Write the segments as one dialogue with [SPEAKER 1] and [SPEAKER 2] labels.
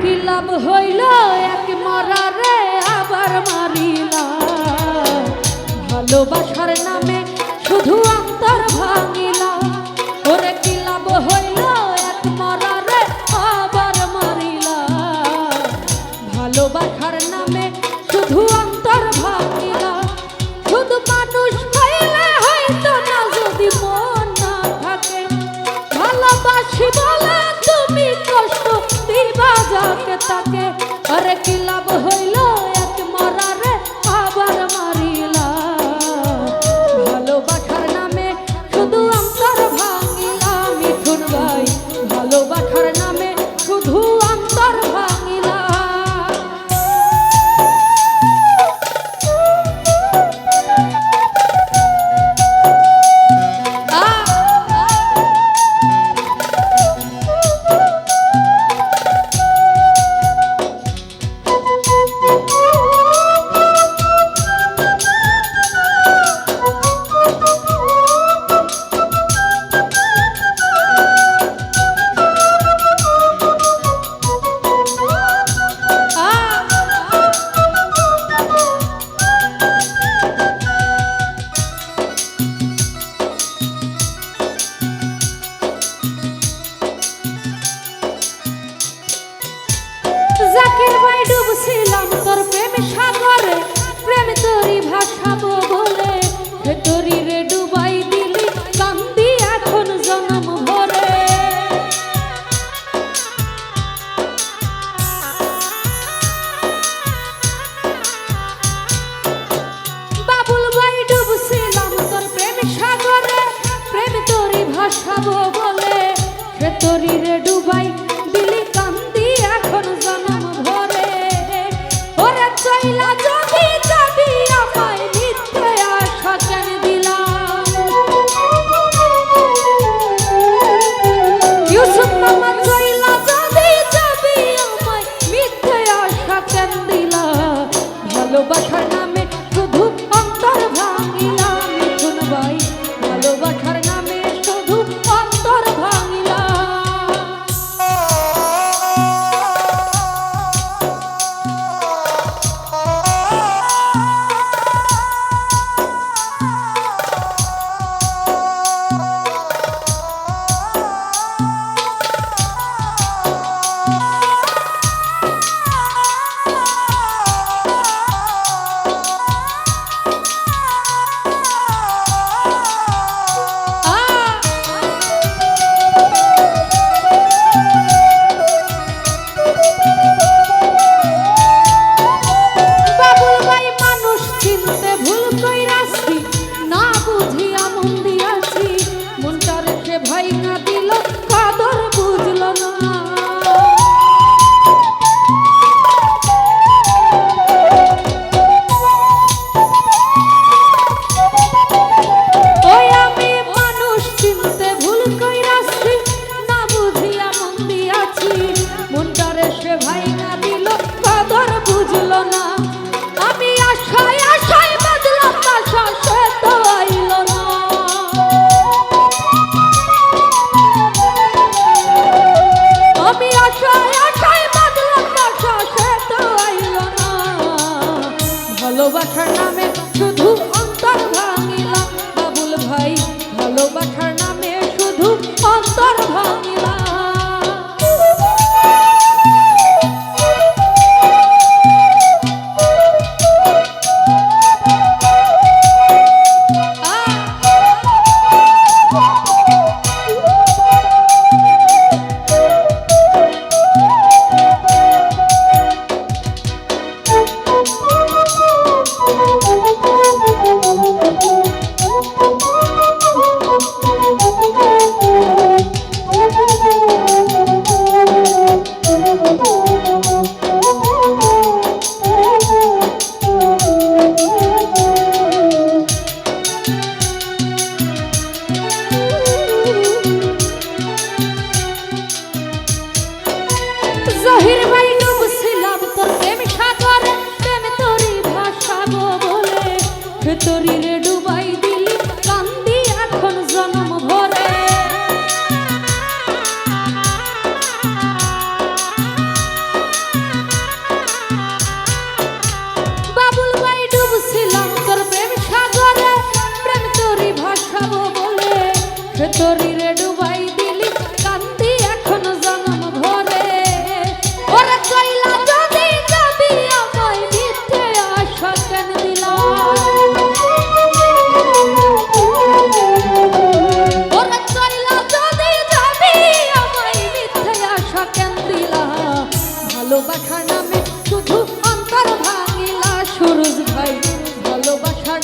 [SPEAKER 1] কি লাভ হইল? এক মরারে আবার মারিলা। ভালোবাসা বাসাবো বলে ভেতরিরে ডুবাই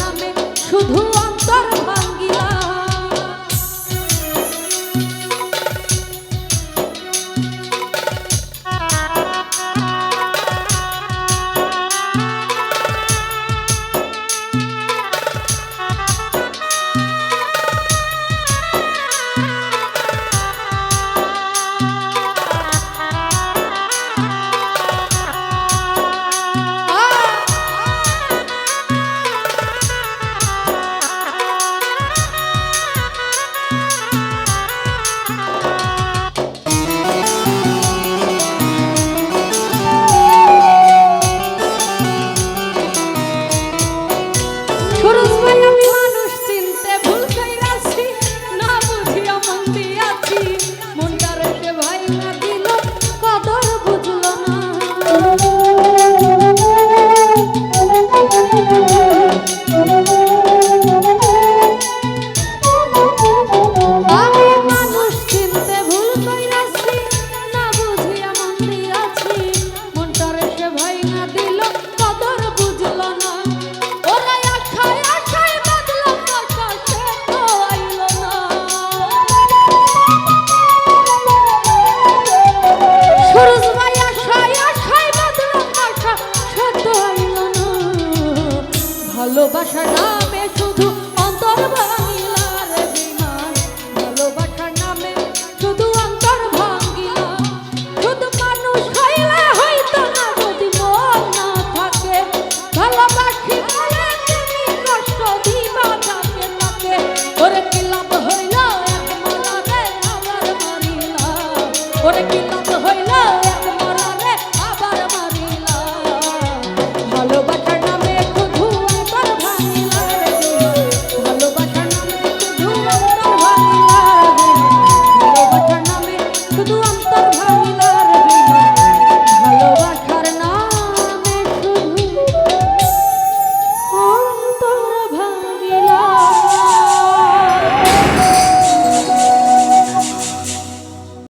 [SPEAKER 1] নামে শুধু ওরা কি হইল?